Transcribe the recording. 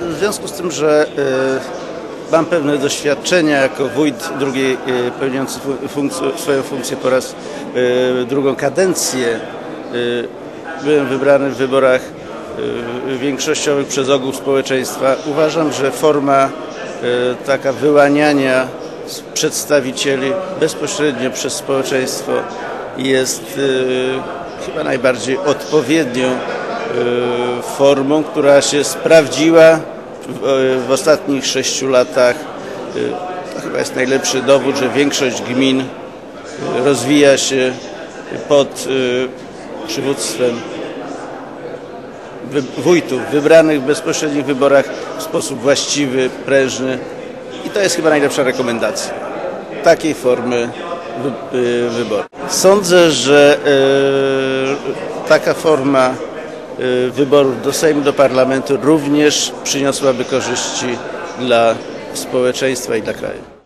w związku z tym, że y, mam pewne doświadczenia jako wójt drugiej, y, pełniący swoją funkcję po raz y, drugą kadencję, byłem wybrany w wyborach większościowych przez ogół społeczeństwa. Uważam, że forma taka wyłaniania przedstawicieli bezpośrednio przez społeczeństwo jest chyba najbardziej odpowiednią formą, która się sprawdziła w, w ostatnich sześciu latach. Y, To chyba jest najlepszy dowód, że większość gmin y, rozwija się pod y, przywództwem wójtów wybranych w bezpośrednich wyborach w sposób właściwy, prężny i to jest chyba najlepsza rekomendacja takiej formy wy, y, wyboru. Sądzę, że y, taka forma y, wyborów do Sejmu, do Parlamentu również przyniosłaby korzyści dla społeczeństwa i dla kraju.